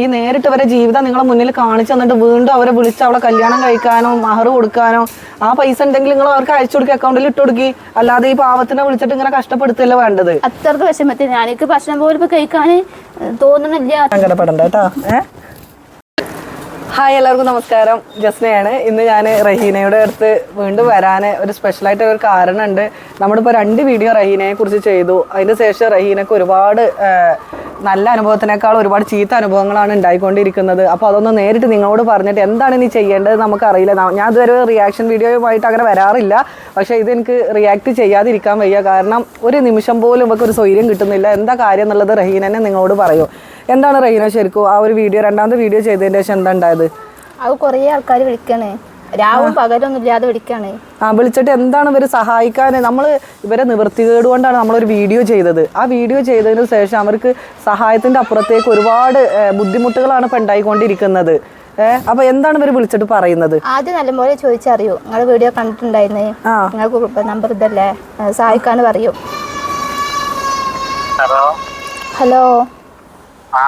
ഈ നേരിട്ട് അവരെ ജീവിതം നിങ്ങളെ മുന്നിൽ കാണിച്ചു തന്നിട്ട് വീണ്ടും അവരെ വിളിച്ച് അവളെ കല്യാണം കഴിക്കാനോ മഹർ കൊടുക്കാനോ ആ പൈസ ഉണ്ടെങ്കിൽ നിങ്ങൾ അവർക്ക് അയച്ചു കൊടുക്കുക അക്കൗണ്ടിൽ ഇട്ട് കൊടുക്കി. അല്ലാതെ ഈ പാവത്തിനെ വിളിച്ചിട്ട് ഇങ്ങനെ കഷ്ടപ്പെടുത്തല്ലേ വേണ്ടത്? അത്രയ്ക്ക് വിഷമത്തിൽ ഞാനൊക്കെ ഭക്ഷണം പോലും ഇപ്പൊ കഴിക്കാൻ തോന്നുന്നില്ല. സങ്കടപ്പെടണ്ട കേട്ടോ. ഹായ് എല്ലാവർക്കും നമസ്കാരം. ജസ്നയാണ്. ഇന്ന് ഞാൻ റഹീനയുടെ അടുത്ത് വീണ്ടും വരാൻ ഒരു സ്പെഷ്യലായിട്ട് ഒരു കാരണമുണ്ട്. നമ്മളിപ്പോൾ രണ്ട് വീഡിയോ റഹീനയെ കുറിച്ച് ചെയ്തു. അതിന് ശേഷം റഹീനക്ക് ഒരുപാട് നല്ല അനുഭവത്തിനേക്കാൾ ഒരുപാട് ചീത്ത അനുഭവങ്ങളാണ് ഉണ്ടായിക്കൊണ്ടിരിക്കുന്നത്. അപ്പോൾ അതൊന്ന് നേരിട്ട് നിങ്ങളോട് പറഞ്ഞിട്ട് എന്താണ് ഇനി ചെയ്യേണ്ടത് നമുക്കറിയില്ല ഞാൻ ഇതുവരെ റിയാക്ഷൻ വീഡിയോയുമായിട്ട് അങ്ങനെ വരാറില്ല. പക്ഷേ ഇതെനിക്ക് റിയാക്ട് ചെയ്യാതിരിക്കാൻ വയ്യ. കാരണം ഒരു നിമിഷം പോലും ഇവർക്ക് ഒരു സ്വൈര്യം കിട്ടുന്നില്ല. എന്താ കാര്യം എന്നുള്ളത് റഹീനെ നിങ്ങളോട് പറയൂ. എന്താണ് റഹീന ശരിക്കും ആ ഒരു വീഡിയോ രണ്ടാമത്തെ വീഡിയോ ചെയ്തതിന്റെ ശേഷം എന്താ ഉണ്ടായത്? അത് കുറേ ആൾക്കാർ വിളിക്കണേ. രാവും പകലൊന്നും ഇല്ലാതെ വിളിക്കാണ് ആ വിളിച്ചിട്ട് എന്താണ് ഇവർ സഹായിക്കാൻ നമ്മൾ ഇവരെ നിവൃത്തികേട് കൊണ്ടാണ് നമ്മളൊരു വീഡിയോ ചെയ്തത്. ആ വീഡിയോ ചെയ്തതിന് ശേഷം അവർക്ക് സഹായത്തിന്റെ അപ്പുറത്തേക്ക് ഒരുപാട് ബുദ്ധിമുട്ടുകളാണ് ഇപ്പം ഉണ്ടായിക്കൊണ്ടിരിക്കുന്നത്. ഏഹ് അപ്പൊ എന്താണ് ഇവർ വിളിച്ചിട്ട് പറയുന്നത്? ആദ്യം നല്ലപോലെ ചോദിച്ചറിയോ. നിങ്ങളെ വീഡിയോ കണ്ടിട്ടുണ്ടായിരുന്നേ? ആ. നിങ്ങൾക്ക് നമ്പർ ഇതല്ലേ? സഹായിക്കാന്ന് പറയൂ. ഹലോ. ഹലോ. ആ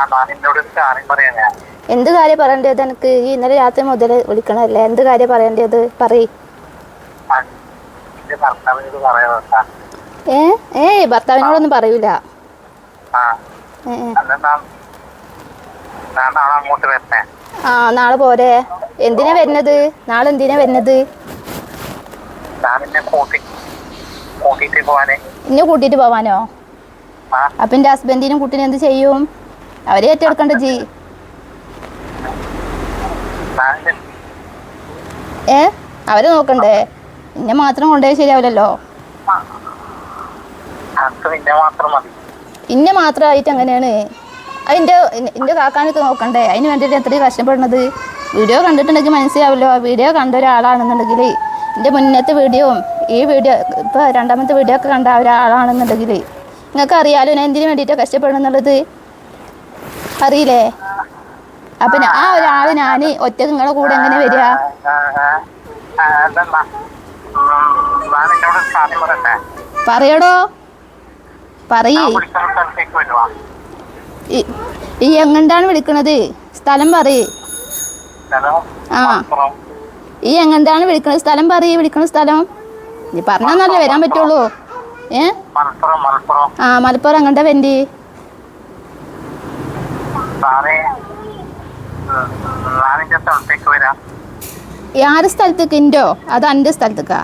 ഞാൻ എന്ത് കാര്യം പറയേണ്ടത് എനിക്ക്? ഈ ഇന്നലെ രാത്രി മുതൽ വിളിക്കണല്ലേ എന്ത് കാര്യം പറയേണ്ടത്? പറയ്. ഏ? ഏ ഭർത്താവിനോടൊന്നും പറയൂല. ആ. നാളെ പോരെ. എന്തിനാ വരുന്നത്? നാളെ എന്തിനാ വരുന്നത്? ഇന്നെ കൂട്ടിട്ട് പോവാനോ. അപ്പൊ എന്റെ ഹസ്ബൻഡിനും കുട്ടീനും എന്ത് ചെയ്യും? അവരെ ഏറ്റെടുക്കണ്ട ജി ഏ? അവർ നോക്കണ്ടേ. എന്നെ മാത്രം കൊണ്ടുപോയി ശരിയാവില്ലല്ലോ. ഇന്നെ മാത്രമായിട്ട് അങ്ങനെയാണ്. അതിന്റെ എന്റെ കാക്കാനൊക്കെ നോക്കണ്ടേ. അതിന് വേണ്ടിയിട്ട് എത്രയും കഷ്ടപ്പെടുന്നത്. വീഡിയോ കണ്ടിട്ടുണ്ടെങ്കിൽ മനസ്സിലാവില്ലോ. വീഡിയോ കണ്ട ഒരാളാണെന്നുണ്ടെങ്കിൽ എന്റെ മുന്നത്തെ വീഡിയോയും ഈ വീഡിയോ ഇപ്പോൾ രണ്ടാമത്തെ വീഡിയോ ഒക്കെ കണ്ട ഒരാളാണെന്നുണ്ടെങ്കിൽ നിങ്ങൾക്ക് അറിയാലോ ഞാൻ എന്തിനു വേണ്ടിയിട്ടാണ് കഷ്ടപ്പെടുന്നുള്ളത് അറിയില്ലേ? അപ്പം ആ ഒരാൾ ഞാൻ ഒറ്റ നിങ്ങളെ കൂടെ എങ്ങനെ വരിക? പറയടോ. പറയ്. ഈ- എങ്ങണ്ടാണ് വിളിക്കണത്? സ്ഥലം പറയ്. ആ. ഈ എങ്ങണ്ടാണ് വിളിക്കണത്? സ്ഥലം പറയ്. വിളിക്കണ സ്ഥലം. നീ പറഞ്ഞാന്നല്ലേ വരാൻ പറ്റുള്ളൂ. ഏ? ആ മലപ്പുറം എങ്ങണ്ട വെണ്ടി നിന്റെ സ്ഥലത്തേക്ക് ഇന്റോ അത് എന്റെ സ്ഥലത്തേക്കാ?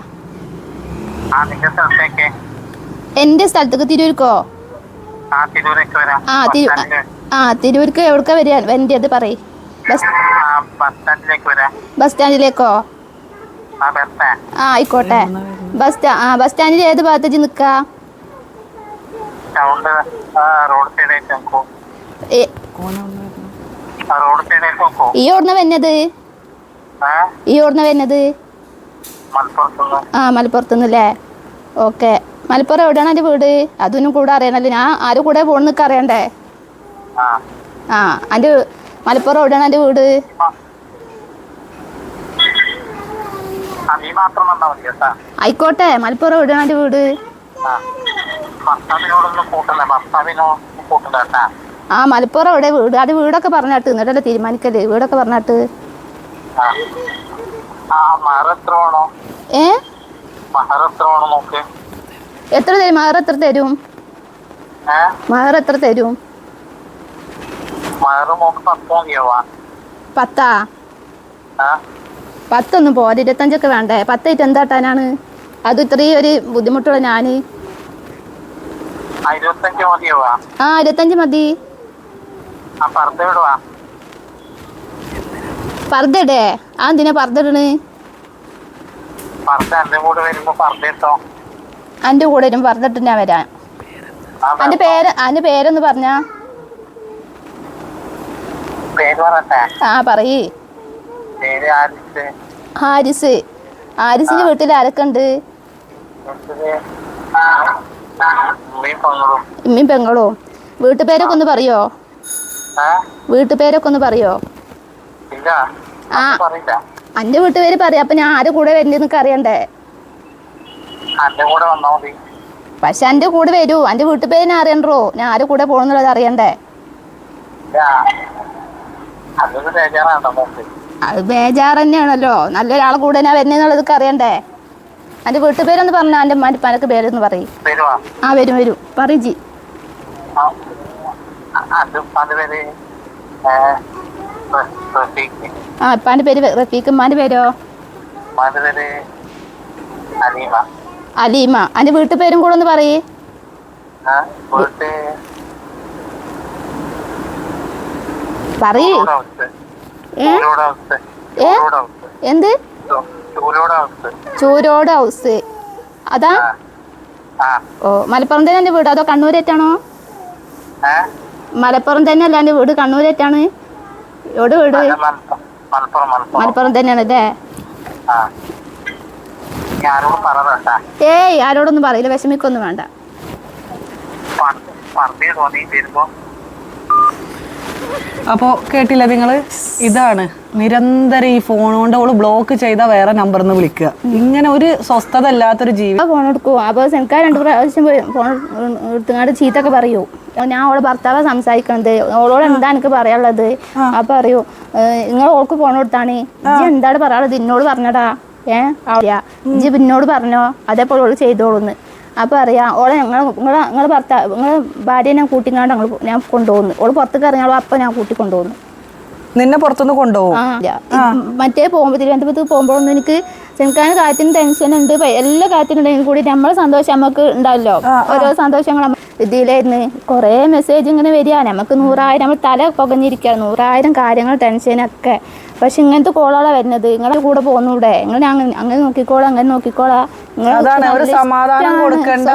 എന്റെ സ്ഥലത്തേക്ക്? തിരൂർക്കോ? ആ തിരു ആ തിരൂർക്ക് എവിടേക്കാ വരിക? എന്റെ അത് പറയ്. ബസ് സ്റ്റാൻഡിലേക്ക്? ആ ആയിക്കോട്ടെ. ബസ് സ്റ്റാ ആ ബസ് സ്റ്റാൻഡിൽ ഏത് ഭാഗത്തേക്ക് നിൽക്കുക സൗണ്ട് റോഡ് സൈഡായിട്ട് നോക്കൂ. ഈ സൈഡായിട്ട് നോക്കൂ ഈ ഓടുന്ന വന്നത്? ആ ഓടുന്ന മലപ്പുറത്തുനിന്ന് മലപ്പുറത്തുനിന്നല്ലേ? ഓക്കെ. മലപ്പുറം എവിടെയാണ് എന്റെ വീട്? അതൊന്നും കൂടെ അറിയണല്ലോ ഞാൻ ആരും കൂടെ പോകണമെന്നൊക്കെ അറിയണ്ടേ? ആ. എന്റെ മലപ്പുറം എവിടെയാണ് എന്റെ വീട്? ആയിക്കോട്ടെ. മലപ്പുറം എവിടെയാണ് എന്റെ വീട്? ആ. ഭർത്താവിനോടൊന്നും കൂട്ടണ്ട ഭർത്താവിനോ കൂട്ടണ്ട കേട്ടാ. ആ മലപ്പുറം എവിടെ വീട് അത് വീടൊക്കെ പറഞ്ഞാട്ട് എന്നിട്ടല്ലേ തീരുമാനിക്കല്ലേ വീടൊക്കെ പറഞ്ഞാട്ട്. ഏ? എത്ര തരും? മഹർ എത്ര തരും? മഹർ എത്ര തരും? പത്ത് പത്തൊന്നും പോരാ ഇരുപത്തഞ്ചൊക്കെ വേണ്ടേ? പത്തായിട്ട് എന്താട്ടാനാണ് അത് ഇത്രയും ഒരു ബുദ്ധിമുട്ടുള്ള ഞാൻ. ആ ഇരുപത്തഞ്ച് മതി. പർദ്ദടേ ആ എന്തിനാ കൂടെ വരും പറഞ്ഞിട്ട് ഞാൻ വരാൻ അന്റെ പേര് അന്റെ പേരൊന്ന് പറഞ്ഞാ? ആ പറയ്. ഹാരിസ്. ഹാരിസിന്റെ വീട്ടിൽ ആരൊക്കെ ഉണ്ട്? പങ്ങളും. ഇമ്മയും പെങ്ങളും. വീട്ടുപേരൊക്കെ ഒന്ന് പറയോ? വീട്ടുപേരൊക്കെ ഒന്ന് പറയോ? ആ. അന്റെ വീട്ടുപേര് പറയാം. അപ്പൊ ഞാൻ ആരുടെ കൂടെ വരില്ലെന്നൊക്കെ അറിയണ്ടേ? പക്ഷെ എന്റെ കൂടെ വരൂ. എന്റെ വീട്ടുപേര് ഞാൻ അറിയണ്ടോ? ഞാൻ ആരുടെ കൂടെ പോണെന്നുള്ളത് അറിയണ്ടേ? അത് ബേജാറ് തന്നെയാണല്ലോ നല്ലൊരാളെ കൂടെ ഞാൻ വരുന്നതെന്നുള്ളതൊക്കെ അറിയണ്ടേ? എന്റെ വീട്ടുപേരൊന്ന് പറഞ്ഞ എന്റെ അമ്മ പനക്ക് പേരൊന്ന് പറയും. ആ വരും വരും. പറയും ജി. ആ, അത് പേര് റഫീഖ്. ഉമ്മാന്റെ പേരോ? അലീമ. അലീമ. വീട്ടു വീട്ടുപേരും കൂടെ ഒന്ന് പറയേ. പറയേ. എന്ത്? ചൂരോട് ഹൗസ്. അതാ? ഓ മലപ്പുറം തന്നെ വീട്. അതോ കണ്ണൂരേറ്റാണോ? മലപ്പുറം തന്നെ അല്ല എന്റെ വീട് കണ്ണൂരേറ്റാണ്? എവിടെ വീട്? മലപ്പുറം തന്നെയാണ് അല്ലേ? ഏയ് ആരോടൊന്നും പറയില്ല വിഷമിക്കൊന്നും വേണ്ട. അപ്പോൾ കേട്ടില്ല നിങ്ങൾ ഇതാണ്. നിരന്തരം ഈ ഫോൺ കൊണ്ട് അവൾ ബ്ലോക്ക് ചെയ്ത വേറെ നമ്പറിൽ നിന്ന് വിളിക്കുക. ഇങ്ങനെ ഒരു സ്വസ്ഥത അല്ലാത്തൊരു ജീവി ഫോൺ എടുക്കും. അപ്പോൾ എനിക്ക് രണ്ട് പ്രാവശ്യം പോയി ഫോൺ എടുത്തുങ്ങാണ്ട് ചീത്തൊക്കെ പറയൂ. ഞാൻ അവളെ ഭർത്താവ് സംസാരിക്കണത്. ഓളോട് എന്താ എനിക്ക് പറയാനുള്ളത്? അപ്പൊ പറയൂ. നിങ്ങൾ ഓൾക്ക് ഫോൺ കൊടുത്താണ്. എന്താണ് പറയാനുള്ളത്? എന്നോട് പറഞ്ഞടാ. ഏ? അവളിയാ ഇജ്ജ് പിന്നോട് പറഞ്ഞോ. അതേപോലെ ഓൾ ചെയ്തോളൂന്ന്. അപ്പൊ അറിയാം ഓളെ ഞങ്ങൾ നിങ്ങളെ നിങ്ങളെ ഭർത്താവ് നിങ്ങളെ ഭാര്യയെ ഞാൻ കൂട്ടിങ്ങാണ്ട് ഞങ്ങൾ ഞാൻ കൊണ്ടുപോകുന്നു. ഓൾ പുറത്തേക്ക് ഇറങ്ങിയാളോ അപ്പം ഞാൻ കൂട്ടി കൊണ്ടുപോകുന്നു. നിന്നെ പുറത്തുനിന്ന് കൊണ്ടുപോകും? മറ്റേ പോകുമ്പോൾ തിരുവനന്തപുരത്ത് പോകുമ്പോഴൊന്നും എനിക്ക് ചെനക്കാൻ കാര്യത്തിന് ടെൻഷൻ ഉണ്ട്. എല്ലാ കാര്യത്തിനും കൂടി നമ്മളെ സന്തോഷം നമുക്ക് ഉണ്ടാവല്ലോ. ഓരോ സന്തോഷങ്ങൾ ഇതിലായിരുന്നു. കുറേ മെസ്സേജ് ഇങ്ങനെ വരിക. നമുക്ക് നൂറായിരം നമ്മൾ തല പുകഞ്ഞിരിക്കുക നൂറായിരം കാര്യങ്ങൾ ടെൻഷനൊക്കെ പക്ഷെ ഇങ്ങനത്തെ കോളാണ് വരുന്നത്. നിങ്ങളുടെ കൂടെ പോകുന്നൂടെ? നിങ്ങൾ അങ്ങനെ നോക്കിക്കോളാം അങ്ങനെ നോക്കിക്കോളാ. അതാണ് ഒരു നല്ല സമാധാനം ഇഷ്ടാണ്. കൊടുക്കേണ്ട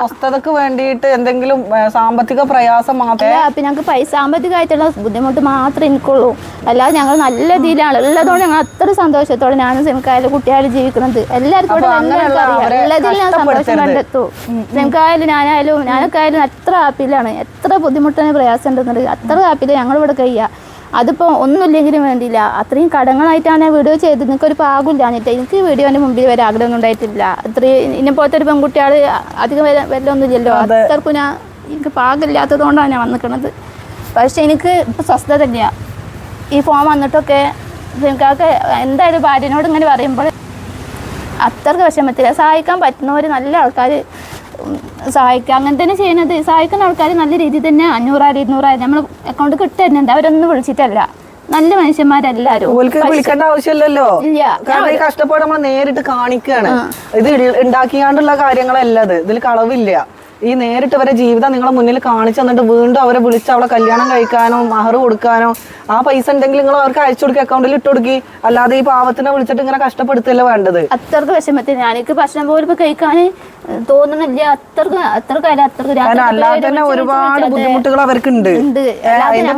സ്വസ്ഥതക്ക് വേണ്ടിയിട്ട് എന്തെങ്കിലും സാമ്പത്തിക പ്രയാസം മാത്രമേ അപ്പൊ പിന്നെ ഞങ്ങൾക്ക് പൈസ സാമ്പത്തികമായിട്ടുള്ള ബുദ്ധിമുട്ട് മാത്രമേ എനിക്കുള്ളൂ. അല്ലാതെ ഞങ്ങൾ നല്ല രീതിയിലാണ്. ഉള്ളതുകൊണ്ട് ഞങ്ങൾ അത്ര സന്തോഷത്തോടെ ഞാനും സെമിക്കായാലും കുട്ടിയായാലും ജീവിക്കുന്നത്. എല്ലാവർക്കും എല്ലാത്തിലും ഞാൻ സന്തോഷം. കണ്ടെത്തു. സെമിക്കായാലും ഞാനായാലും ഞാനൊക്കെ ആയാലും അത്ര ഹാപ്പിയിലാണ്. എത്ര ബുദ്ധിമുട്ടാണ് പ്രയാസം ഉണ്ടെന്നുണ്ട് അത്ര ഹാപ്പിയിൽ ഞങ്ങളിവിടെ കഴിയുക. അതിപ്പോൾ ഒന്നുമില്ലെങ്കിലും വേണ്ടിയില്ല. അത്രയും കടങ്ങളായിട്ടാണ് ഞാൻ വീഡിയോ ചെയ്തത്. നിങ്ങൾക്ക് ഒരു പാകില്ലാഞ്ഞിട്ട് എനിക്ക് വീഡിയോന്റെ മുമ്പിൽ വരെ ആഗ്രഹമൊന്നും ഉണ്ടായിട്ടില്ല. അത്രയും ഇന്നെ പോലത്തെ ഒരു പെൺകുട്ടികൾ അധികം വര വരലൊന്നുമില്ലല്ലോ. അത്രക്കും ഞാൻ എനിക്ക് പാകില്ലാത്തത് കൊണ്ടാണ് ഞാൻ വന്നിക്കണത്. പക്ഷെ എനിക്ക് ഇപ്പോൾ സ്വസ്ഥത തന്നെയാണ് ഈ ഫോൺ വന്നിട്ടൊക്കെ എനിക്കൊക്കെ എന്തായാലും ഭാര്യനോട് ഇങ്ങനെ പറയുമ്പോൾ അത്രയ്ക്ക് വിഷമത്തില്ല സഹായിക്കാൻ പറ്റുന്നവർ നല്ല ആൾക്കാർ സഹായിക്കുക. അങ്ങനെ തന്നെ ചെയ്യുന്നത്. സഹായിക്കുന്ന ആൾക്കാർ നല്ല രീതിയിൽ തന്നെ അഞ്ഞൂറായിരം ഇരുന്നൂറായിരം നമ്മൾ അക്കൗണ്ട് കിട്ടുന്നുണ്ട് അവരൊന്നും വിളിച്ചിട്ടല്ല. നല്ല മനുഷ്യന്മാരെല്ലാരും വിളിക്കേണ്ട ആവശ്യമില്ലല്ലോ? കാരണം ഈ കഷ്ടപ്പാട് നമ്മൾ നേരിട്ട് കാണിക്കുകയാണ് ഇത് ഉണ്ടാക്കിയാണ്ടുള്ള കാര്യങ്ങളല്ല ഇത്. ഇതിൽ കളവില്ല. ഈ നേരിട്ട് അവരെ ജീവിതം നിങ്ങളെ മുന്നിൽ കാണിച്ചു തന്നിട്ട് വീണ്ടും അവരെ വിളിച്ച് അവളെ കല്യാണം കഴിക്കാനോ മഹർ കൊടുക്കാനോ ആ പൈസ ഉണ്ടെങ്കിൽ നിങ്ങൾ അവർക്ക് അയച്ചു കൊടുക്കുക അക്കൗണ്ടിൽ ഇട്ട് കൊടുക്കി. അല്ലാതെ ഈ പാവത്തിനെ വിളിച്ചിട്ട് ഇങ്ങനെ കഷ്ടപ്പെടുത്തല്ല വേണ്ടത്? അത്രയ്ക്ക് വിഷമത്തിൽ. ഞാൻ എനിക്ക് ഭക്ഷണം പോലും കഴിക്കാൻ തോന്നുന്നില്ല. അത്രയ്ക്ക് അത്രയ്ക്ക് അല്ല അത്രയ്ക്ക് രാത്രി അല്ലാതെ തന്നെ ഒരുപാട് ബുദ്ധിമുട്ടുകൾ അവർക്ക്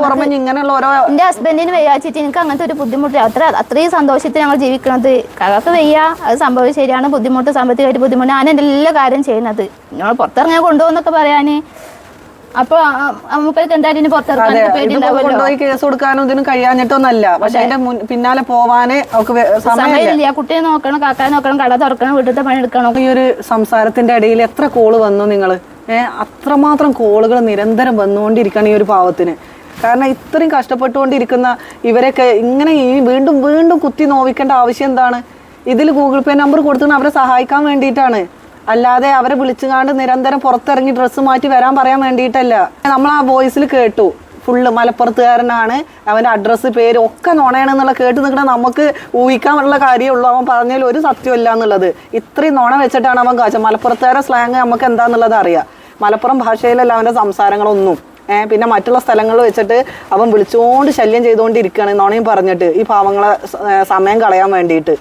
പുറമെ ഇങ്ങനെയുള്ള ഓരോ എന്റെ ഹസ്ബൻഡിന് വയ്യാച്ചിട്ട് എനിക്ക് അങ്ങനത്തെ ഒരു ബുദ്ധിമുട്ട് അത്ര അത്രയും സന്തോഷത്തിൽ ഞങ്ങൾ ജീവിക്കണത്. കകക്ക് വയ്യ. അത് സംഭവം ശരിയാണ്. ബുദ്ധിമുട്ട് സാമ്പത്തികമായിട്ട് ബുദ്ധിമുട്ട്. ഞാൻ എന്റെ എല്ലാ കാര്യം ചെയ്യുന്നത്. ഞങ്ങൾ പുറത്തിറങ്ങിയാൽ കൊണ്ടുപോകുന്നൊക്കെ പറയാന്. അപ്പൊ അമ്മപ്പേർക്ക് എന്തായാലും ഇനി കൊണ്ടുപോയി കേസ് കൊടുക്കാനും ഇതിനും കഴിയാഞ്ഞിട്ടൊന്നല്ല. പക്ഷെ അതിന്റെ പിന്നാലെ പോവാനേ അവർക്ക് സമയമില്ല. കുട്ടിയെ നോക്കണം കാക്കാനെ നോക്കണം കട തുറക്കണം വീട്ടിലത്തെ പണി എടുക്കണം. ഈ ഒരു സംസാരത്തിന്റെ ഇടയിൽ എത്ര കോൾ വന്നു നിങ്ങൾ ഏഹ് അത്രമാത്രം കോളുകൾ നിരന്തരം വന്നുകൊണ്ടിരിക്കണം ഈ ഒരു പാവത്തിന്. കാരണം ഇത്രയും കഷ്ടപ്പെട്ടുകൊണ്ടിരിക്കുന്ന ഇവരൊക്കെ ഇങ്ങനെ ഈ വീണ്ടും വീണ്ടും കുത്തി നോവിക്കേണ്ട ആവശ്യം എന്താണ്? ഇതിൽ ഗൂഗിൾ പേ നമ്പർ കൊടുത്തിട്ട് അവരെ സഹായിക്കാൻ വേണ്ടിയിട്ടാണ്. അല്ലാതെ അവരെ വിളിച്ചുകാണ്ട് നിരന്തരം പുറത്തിറങ്ങി ഡ്രസ്സ് മാറ്റി വരാൻ പറയാൻ വേണ്ടിയിട്ടല്ല. നമ്മൾ ആ വോയിസിൽ കേട്ടു. ഫുള്ള് മലപ്പുറത്തുകാരനാണ്. അവന്റെ അഡ്രസ്സ് പേര് ഒക്കെ നുണയാണെന്നുള്ള കേട്ട് നിൽക്കണ നമുക്ക് ഊഹിക്കാനുള്ള കാര്യമുള്ളൂ. അവൻ പറഞ്ഞതിൽ ഒരു സത്യമല്ല എന്നുള്ളത്. ഇത്രയും നുണ വെച്ചിട്ടാണ് അവൻ കാച്ച മലപ്പുറത്തുകാരെ സ്ലാങ് നമുക്ക് എന്താന്നുള്ളത് അറിയാം. മലപ്പുറം ഭാഷയിലല്ല അവന്റെ സംസാരങ്ങളൊന്നും. ഏഹ് പിന്നെ മറ്റുള്ള സ്ഥലങ്ങൾ വെച്ചിട്ട് അവൻ വിളിച്ചുകൊണ്ട് ശല്യം ചെയ്തുകൊണ്ടിരിക്കുകയാണ് നുണയും പറഞ്ഞിട്ട്. ഈ പാവങ്ങളെ സമയം കളയാൻ വേണ്ടിയിട്ട്.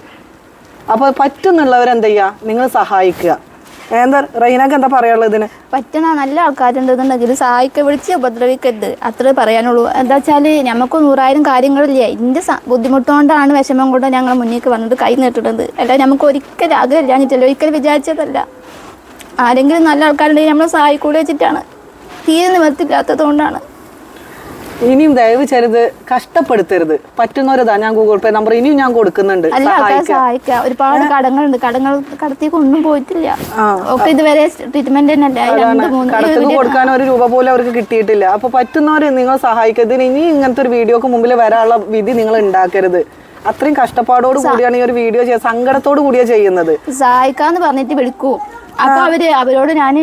അപ്പോൾ പറ്റുന്നുള്ളവരെന്ത് ചെയ്യുക നിങ്ങൾ സഹായിക്കുക. എന്താ റൈനക്ക് എന്താ പറയാനുള്ളത് ഇതിന്? പറ്റണ നല്ല ആൾക്കാരുണ്ടെന്നുണ്ടെങ്കിൽ സഹായിക്ക വിളിച്ച് ഉപദ്രവിക്കരുത്. അത്രേ പറയാനുള്ളൂ. എന്താ വെച്ചാൽ നമുക്ക് നൂറായിരം കാര്യങ്ങളില്ല? ഇതിന്റെ ബുദ്ധിമുട്ടുകൊണ്ടാണ് വിഷമം കൊണ്ട് ഞങ്ങൾ മുന്നേക്ക് വന്നത് കൈ നീട്ടുന്നത്. അല്ല നമുക്ക് ഒരിക്കലും ആഗ്രഹമില്ലാഞ്ഞിട്ടല്ല? ഒരിക്കലും വിചാരിച്ചതല്ല. ആരെങ്കിലും നല്ല ആൾക്കാരുണ്ടെങ്കിൽ നമ്മളെ സഹായിക്കൂടെ വെച്ചിട്ടാണ്. തീരെ നിവർത്തില്ലാത്തത് കൊണ്ടാണ്. ഇനിയും ദയവ് ചെയ്ത് കഷ്ടപ്പെടുത്തരുത്. പറ്റുന്നവരതാ ഞാൻ ഗൂഗിൾ പേ നമ്പർ ഇനിയും ഞാൻ കൊടുക്കുന്നുണ്ട്. സഹായിക്കാം. ഒരുപാട് കടങ്ങളുണ്ട്. കടങ്ങൾ കടത്തേക്ക് ഒന്നും പോയിട്ടില്ല. ഒക്കെ ഇതുവരെ ട്രീറ്റ്മെന്റ് കടത്തിന് കൊടുക്കാൻ ഒരു രൂപ പോലും അവർക്ക് കിട്ടിയിട്ടില്ല. അപ്പൊ പറ്റുന്നവര് നിങ്ങൾ സഹായിക്കരുത് ഇനി ഇങ്ങനത്തെ ഒരു വീഡിയോക്ക് മുമ്പിൽ വരാനുള്ള വിധി നിങ്ങൾ ഉണ്ടാക്കരുത് അത്രയും കഷ്ടപ്പാടോട് കൂടിയാണ് ഈ ഒരു വീഡിയോ സങ്കടത്തോട് കൂടിയാ ചെയ്യുന്നത്. സഹായിക്കാന്ന് പറഞ്ഞിട്ട് വിളിക്കും. അപ്പൊ അവർ അവരോട് ഞാൻ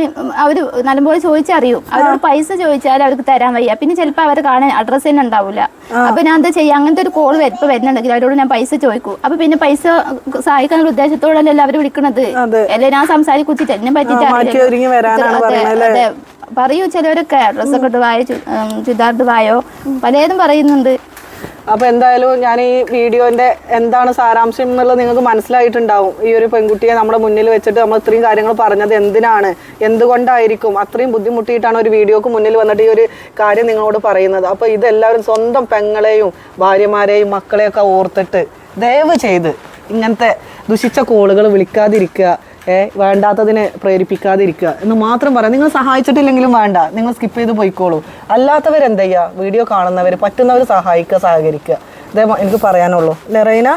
അവർ നല്ലപോലെ ചോദിച്ചറിയും. അവരോട് പൈസ ചോദിച്ചാൽ അവർക്ക് തരാൻ വയ്യ. പിന്നെ ചിലപ്പോൾ അവരെ കാണാൻ അഡ്രസ്സ് തന്നെ ഉണ്ടാവില്ല അപ്പൊ ഞാൻ എന്താ ചെയ്യാ? അങ്ങനത്തെ ഒരു കോൾ ഇപ്പൊ വരുന്നുണ്ടെങ്കിൽ അവരോട് ഞാൻ പൈസ ചോദിക്കും. അപ്പൊ പിന്നെ പൈസ സഹായിക്കാനുള്ള ഉദ്ദേശത്തോടല്ലേ അവർ വിളിക്കണത്. അല്ലെ? ഞാൻ സംസാരിക്കുച്ചിട്ട് എന്നെ പറ്റിട്ട്. പറയൂ ചിലവരൊക്കെ. ഡ്രസ്സൊക്കെ ഇട്ട് വായോ? ചുരിദാർ ഇട്ട് വായോ? പലതും പറയുന്നുണ്ട്. അപ്പൊ എന്തായാലും ഞാൻ ഈ വീഡിയോന്റെ എന്താണ് സാരാംശം എന്നുള്ളത് നിങ്ങൾക്ക് മനസ്സിലായിട്ടുണ്ടാവും. ഈ ഒരു പെൺകുട്ടിയെ നമ്മുടെ മുന്നിൽ വെച്ചിട്ട് നമ്മൾ ഇത്രയും കാര്യങ്ങൾ പറഞ്ഞത് എന്തിനാണ്? എന്തുകൊണ്ടായിരിക്കും? അത്രയും ബുദ്ധിമുട്ടിയിട്ടാണ് ഒരു വീഡിയോക്ക് മുന്നിൽ വന്നിട്ട് ഈ ഒരു കാര്യം നിങ്ങളോട് പറയുന്നത്. അപ്പൊ ഇതെല്ലാവരും സ്വന്തം പെങ്ങളെയും ഭാര്യമാരെയും മക്കളെയൊക്കെ ഓർത്തിട്ട് ദയവ് ചെയ്ത് ഇങ്ങനത്തെ ദുഷിച്ച കോളുകൾ വിളിക്കാതിരിക്കുക. വേണ്ടാത്തതിനെ പ്രേരിപ്പിക്കാതിരിക്കുക എന്ന് മാത്രം പറയാം. നിങ്ങൾ സഹായിച്ചിട്ടില്ലെങ്കിലും വേണ്ട. നിങ്ങൾ സ്കിപ്പ് ചെയ്ത് പോയിക്കോളൂ. അല്ലാത്തവരെന്ത് ചെയ്യുക വീഡിയോ കാണുന്നവർ പറ്റുന്നവർ സഹായിക്കുക സഹകരിക്കുക. ഇതേ എനിക്ക് പറയാനുള്ളൂ. ലെറൈന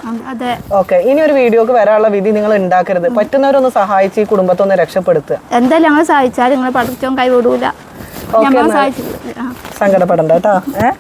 ഓക്കെ. ഇനി ഒരു വീഡിയോക്ക് വരാനുള്ള വിധി നിങ്ങൾ ഉണ്ടാക്കരുത്. പറ്റുന്നവരൊന്ന് സഹായിച്ച് ഈ കുടുംബത്തെ ഒന്ന് രക്ഷപ്പെടുത്തുക. എന്തായാലും ഞങ്ങൾ സഹായിച്ചാൽ നിങ്ങൾ പഠിച്ചോ കൈവിടൂല. സങ്കടപ്പെടണ്ട കേട്ടോ. ഏഹ്